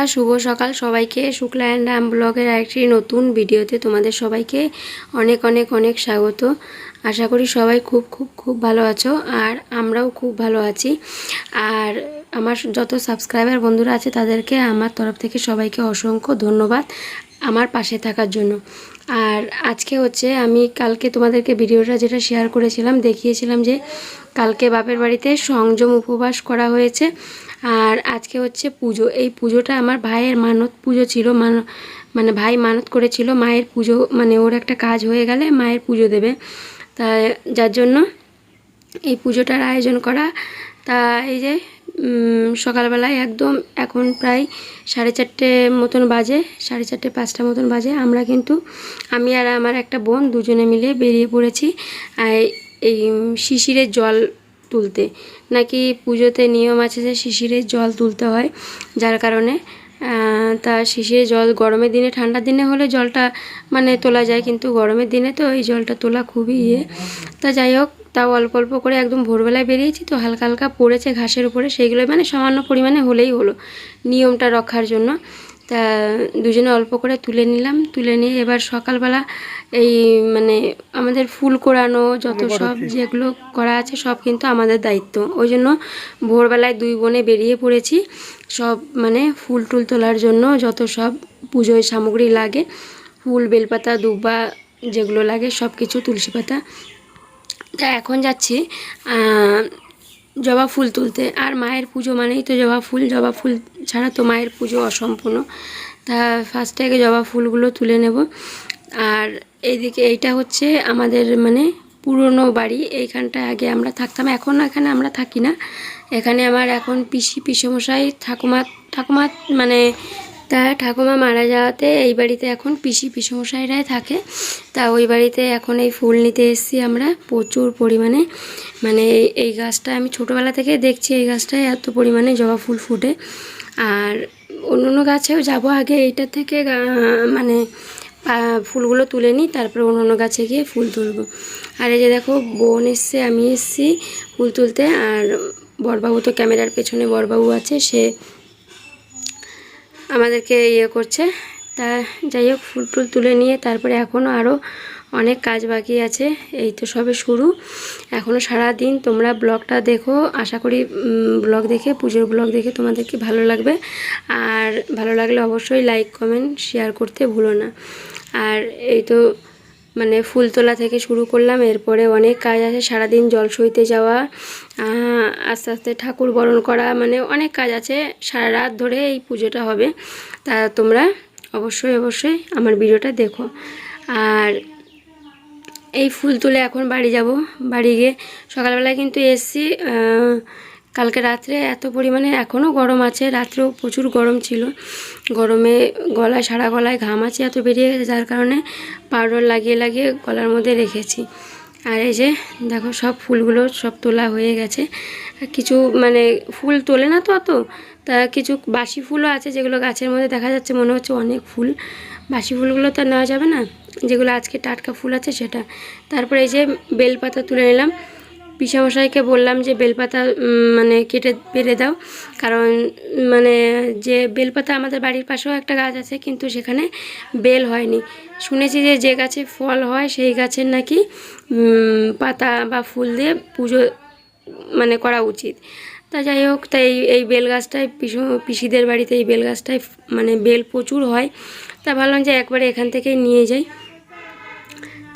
বন্ধুরা, শুভ সকাল। সবাইকে শুক্লা অ্যান্ড রাম ব্লগের একটি নতুন ভিডিওতে তোমাদের সবাইকে অনেক অনেক অনেক স্বাগত। আশা করি সবাই খুব খুব খুব ভালো আছো আর আমরাও খুব ভালো আছি। আর আমার যত সাবস্ক্রাইবার বন্ধুরা আছে তাদেরকে আমার তরফ থেকে সবাইকে অসংখ্য ধন্যবাদ। আমার পাশে থাকার জন্য। আর আজকে হচ্ছে আমি কালকে তোমাদেরকে ভিডিওটা যেটা শেয়ার করেছিলাম, দেখিয়েছিলাম যে কালকে বাপের বাড়িতে সংযম উপবাস করা হয়েছে। আর আজকে হচ্ছে পুজো। এই পুজোটা আমার ভাইয়ের মানত পুজো ছিল, মান মানে ভাই মানত করেছিল। মায়ের পুজো মানে ওর একটা কাজ হয়ে গেলে মায়ের পুজো দেবে। তা, যার জন্য এই পুজোটার আয়োজন করা। তা, এই যে সকালবেলায় একদম এখন প্রায় সাড়ে চারটে মতন বাজে, সাড়ে চারটে পাঁচটা মতন বাজে। আমরা কিন্তু, আমি আর আমার একটা বোন দুজনে মিলে বেরিয়ে পড়েছি এই শিশিরের জল তুলতে। নাকি পুজোতে নিয়ম আছে যে শিশিরের জল তুলতে হয়, যার কারণে তা শিশিরের জল গরমের দিনে, ঠান্ডার দিনে হলে জলটা মানে তোলা যায়, কিন্তু গরমের দিনে তো এই জলটা তোলা খুবই ইয়ে। তা যাই হোক তাও অল্প অল্প করে একদম ভোরবেলায় বেরিয়েছি তো হালকা হালকা পড়েছে ঘাসের উপরে সেইগুলো মানে সামান্য পরিমাণে হলেই হলো নিয়মটা রক্ষার জন্য। তা দুজনে অল্প করে তুলে নিলাম তুলে নিয়ে এবার সকালবেলা এই মানে আমাদের ফুল কোরানো যত সব যেগুলো করা আছে সব কিন্তু আমাদের দায়িত্ব। ওই জন্য ভোরবেলায় দুই বোনে বেরিয়ে পড়েছি সব মানে ফুল টুল তোলার জন্য যত সব পুজোয় সামগ্রী লাগে ফুল বেলপাতা দুব্বা যেগুলো লাগে সব কিছু তুলসী পাতা তা এখন যাচ্ছি জবা ফুল তুলতে। আর মায়ের পুজো মানেই তো জবা ফুল জবা ফুল ছাড়া তো মায়ের পুজো অসম্পূর্ণ। তা ফার্স্টে আগে জবা ফুলগুলো তুলে নেব। আর এইদিকে এইটা হচ্ছে আমাদের মানে পুরনো বাড়ি, এইখানটায় আগে আমরা থাকতাম। এখন এখানে আমরা থাকি না। এখানে আমার এখন পিসি, পিসমশাই, ঠাকুমা ঠাকুমা মানে তা ঠাকুমা মারা যাওয়াতে এই বাড়িতে এখন পিসি, পিসমশাইরাই থাকে। তা ওই বাড়িতে এখন এই ফুল নিতে এসেছি আমরা। প্রচুর পরিমাণে। মানে এই- গাছটা আমি ছোটোবেলা থেকে দেখছি এই গাছটায় এত পরিমাণে জবা ফুল ফুটে। আর অন্য অন্য গাছেও যাব আগে এইটা থেকে মানে ফুলগুলো তুলে নিই, তারপরে অন্য অন্য গাছে গিয়ে ফুল তুলবো। আর এই যে দেখো, বোন এসছে, আমি এসছি ফুল তুলতে। আর বরবাবু তো ক্যামেরার পেছনে বরবাবু আছে, সে আমাদেরকে ইয়ে করছে। তা যাই হোক, ফুল টুল তুলে নিয়ে তারপরে এখনও আরও অনেক কাজ বাকি আছে। এই তো সবে শুরু। এখনও সারা দিন তোমরা ব্লগটা দেখো। আশা করি ব্লগ দেখে, পুজোর ব্লগ দেখে তোমাদেরকে ভালো লাগবে। আর ভালো লাগলে অবশ্যই লাইক, কমেন্ট, শেয়ার করতে ভুলো না। আর এই তো মানে ফুল তোলা থেকে শুরু করলাম, এরপরে অনেক কাজ আছে, সারাদিন জল সইতে যাওয়া আস্তে আস্তে ঠাকুর বরণ করা মানে অনেক কাজ আছে, সারা রাত ধরে এই পুজোটা হবে। তা তোমরা অবশ্যই অবশ্যই আমার ভিডিওটা দেখো। আর এই ফুল তুলে এখন বাড়ি যাব। বাড়ি গিয়ে সকালবেলায় কিন্তু এসছি কালকে রাত্রে এত পরিমাণে এখনও গরম আছে, রাত্রেও প্রচুর গরম ছিল। গরমে গলায়, সারা গলায় ঘাম আছে এত বেরিয়ে গেছে যার কারণে পাউডার লাগিয়ে লাগিয়ে গলার মধ্যে রেখেছি। আর এই যে, দেখো সব ফুলগুলো সব তোলা হয়ে গেছে। কিছু মানে ফুল তোলে না তো অত, তা কিছু বাসি ফুলও আছে যেগুলো গাছের মধ্যে দেখা যাচ্ছে মনে হচ্ছে অনেক ফুল। বাসি ফুলগুলো তো নেওয়া যাবে না, যেগুলো আজকে টাটকা ফুল আছে সেটা। তারপরে এই যে বেলপাতা তুলে নিলাম। পিসামশাইকে বললাম যে বেলপাতা মানে কেটে পেরে দাও। কারণ মানে যে বেলপাতা আমাদের বাড়ির পাশেও একটা গাছ আছে, কিন্তু সেখানে বেল হয়নি। শুনেছি যে যে গাছে ফল হয়, সেই গাছের নাকি পাতা বা ফুল দিয়ে পুজো মানে করা উচিত। তা যাই হোক, তাই এই বেল গাছটায় পিসু, পিসিদের বাড়িতে এই বেল গাছটায় মানে বেল প্রচুর হয়। তা ভাবলাম যে একবারে এখান থেকেই নিয়ে যাই।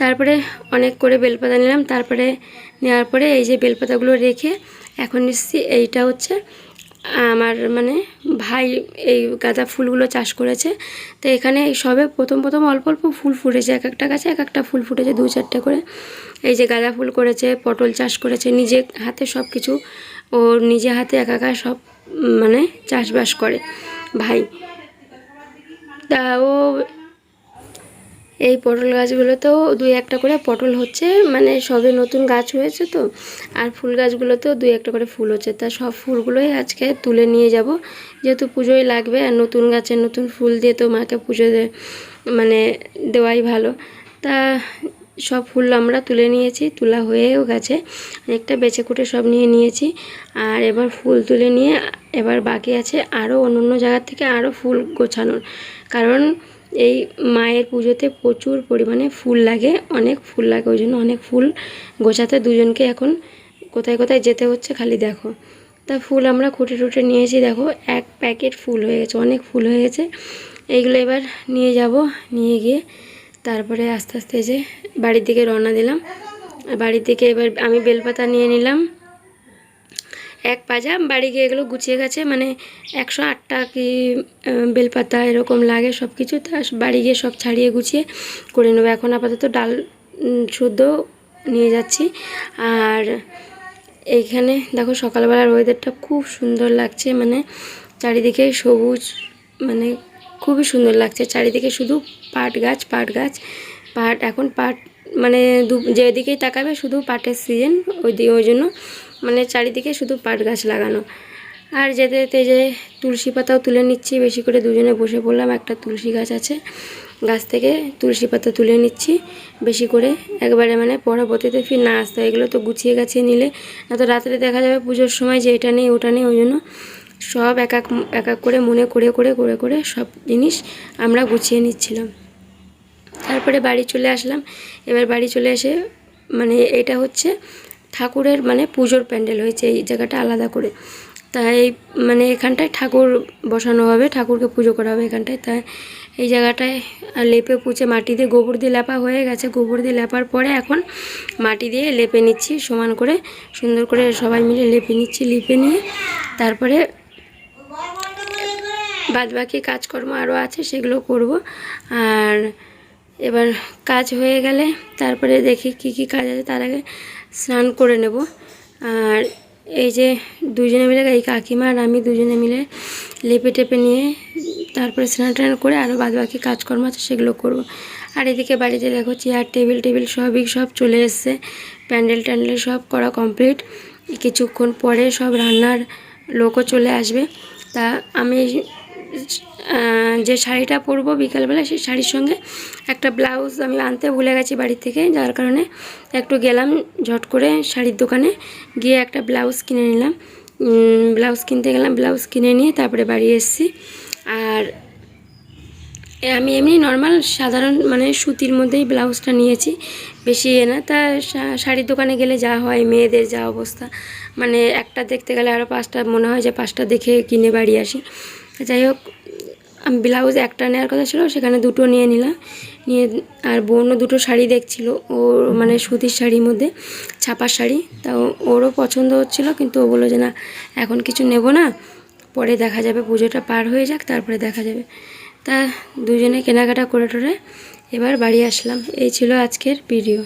তারপরে অনেক করে বেলপাতা নিলাম। তারপরে নেওয়ার পরে এই যে বেলপাতাগুলো রেখে এখন এসছি, এইটা হচ্ছে আমার মানে ভাই এই গাঁদা ফুলগুলো চাষ করেছে। তো এখানে এই সবে প্রথম প্রথম অল্প অল্প ফুল ফুটেছে, এক একটা গাছে এক একটা ফুল ফুটেছে দু চারটে করে। এই যে গাঁদা ফুল করেছে, পটল চাষ করেছে, নিজে হাতে সব কিছু, ও নিজে হাতে একা একা সব মানে চাষবাস করে ভাই। তা ও এই পটল গাছগুলোতেও দুই একটা করে পটল হচ্ছে মানে সবে নতুন গাছ হয়েছে তো, আর ফুল গাছগুলোতেও দুই একটা করে ফুল হচ্ছে। তা সব ফুলগুলোই আজকে তুলে নিয়ে যাব। যেহেতু পুজোয় লাগবে আর নতুন গাছের নতুন ফুল দিয়ে তো মাকে পুজো মানে দেওয়াই ভালো। তা সব ফুল আমরা তুলে নিয়েছি, তোলা হয়েও গেছে। অনেকটা বেছে কুটে সব নিয়ে নিয়েছি। আর এবার ফুল তুলে নিয়ে এবার বাকি আছে আরও অন্য অন্য জায়গার থেকে আরও ফুল গোছানোর। কারণ এই মায়ের পুজোতে প্রচুর পরিমাণে ফুল লাগে, অনেক ফুল লাগে, ওই জন্য অনেক ফুল গোছাতে দুজনকে এখন কোথায় কোথায় যেতে হচ্ছে খালি দেখো। তা ফুল আমরা খুঁটে টুটে নিয়েছি, দেখো এক প্যাকেট ফুল হয়ে গেছে, অনেক ফুল হয়ে গেছে। এইগুলো এবার নিয়ে যাব, নিয়ে গিয়ে তারপরে আস্তে আস্তে যে বাড়ির দিকে রওনা দিলাম। বাড়ির দিকে এবার আমি বেলপাতা নিয়ে নিলাম। এক পাজা বাড়ি গিয়ে এগুলো গুছিয়ে গেছে মানে একশো আটটা কি বেলপাতা এরকম লাগে সব কিছু তা বাড়ি গিয়ে সব ছাড়িয়ে গুছিয়ে করে নেব। এখন আপাতত ডাল শুদ্ধ নিয়ে যাচ্ছি। আর এইখানে দেখো সকালবেলার ওয়েদারটা খুব সুন্দর লাগছে মানে চারিদিকে সবুজ মানে খুবই সুন্দর লাগছে। চারিদিকে শুধু পাট গাছ পাট গাছ, পাট, এখন পাট মানে যেদিকেই তাকাবে শুধু পাটের সিজন, ওই দিয়ে ওই জন্য। মানে চারিদিকে শুধু পাট গাছ লাগানো। আর যেতে যেতে যে তুলসী পাতাও তুলে নিচ্ছি, বেশি করে দুজনে বসে পড়লাম, একটা তুলসী গাছ আছে। গাছ থেকে তুলসী পাতা তুলে নিচ্ছি, বেশি করে। একবারে মানে পরবর্তীতে ফির না আসতে। এগুলো তো গুছিয়ে গাছিয়ে নিলে। না তো রাত্রে দেখা যাবে পুজোর সময় যে এটা নেই, ওটা নেই, ওই জন্য সব এক এক এক করে মনে করে করে করে করে সব জিনিস আমরা গুছিয়ে নিচ্ছিলাম। তারপরে বাড়ি চলে আসলাম। এবার বাড়ি চলে এসে মানে এটা হচ্ছে ঠাকুরের মানে পুজোর প্যান্ডেল হয়েছে, এই জায়গাটা আলাদা করে। তাই মানে এখানটায় ঠাকুর বসানো হবে, ঠাকুরকে পুজো করা হবে এখানটায়। তাই এই জায়গাটায় লেপে পুচে মাটি দিয়ে গোবর দিয়ে লেপা হয়ে গেছে। গোবর দিয়ে লেপার পরে এখন মাটি দিয়ে লেপে নিচ্ছি, সমান করে সুন্দর করে সবাই মিলে লেপে নিচ্ছি, লেপে নিয়ে তারপরে বাদবাকি কাজকর্ম আরও আছে, সেগুলো করব। আর এবার কাজ হয়ে গেলে তারপরে দেখি কি কি কাজ আছে, তার আগে স্নান করে নেব। আর এই যে দুজনে মিলে, এই কাকিমা আর আমি দুজনে মিলে লেপে টেপে নিয়ে তারপরে স্নান টান করে আরও বাদ বাকি কাজকর্ম আছে সেগুলো করব। আর এদিকে বাড়িতে দেখো চেয়ার টেবিল টেবিল সবই সব চলে এসছে। প্যান্ডেল ট্যান্ডেল সব করা কমপ্লিট কিছুক্ষণ পরে সব রান্নার লোকও চলে আসবে। তা আমি যে শাড়িটা পরবো বিকালবেলা সেই শাড়ির সঙ্গে একটা ব্লাউজ আমি আনতে ভুলে গেছি বাড়ি থেকে, যার কারণে একটু গেলাম ঝট করে শাড়ির দোকানে, গিয়ে একটা ব্লাউজ কিনে নিলাম। ব্লাউজ কিনতে গেলাম, ব্লাউজ কিনে নিয়ে তারপরে বাড়ি এসেছি। আর আমি এমনি নর্মাল সাধারণ মানে সুতির মধ্যেই ব্লাউজটা নিয়েছি, বেশি এ না। তা শাড়ির দোকানে গেলে যা হয়, মেয়েদের যা অবস্থা। মানে একটা দেখতে গেলে আরও পাঁচটা, মনে হয় যে পাঁচটা দেখে কিনে বাড়ি আসি। যাই হোক আমি ব্লাউজ একটা নেওয়ার কথা ছিল, সেখানে দুটো নিয়ে নিলাম। নিয়ে আর বোনও দুটো শাড়ি দেখছিল ও মানে সুতির শাড়ির মধ্যে, ছাপার শাড়ি। তা ওরও পছন্দ হচ্ছিল, কিন্তু ও বলল যে না, এখন কিছু নেব না, পরে দেখা যাবে, পুজোটা পার হয়ে যাক, তারপরে দেখা যাবে। তা দুজনে কেনাকাটা করে টোরে এবার বাড়ি আসলাম। এই ছিল আজকের ভিডিও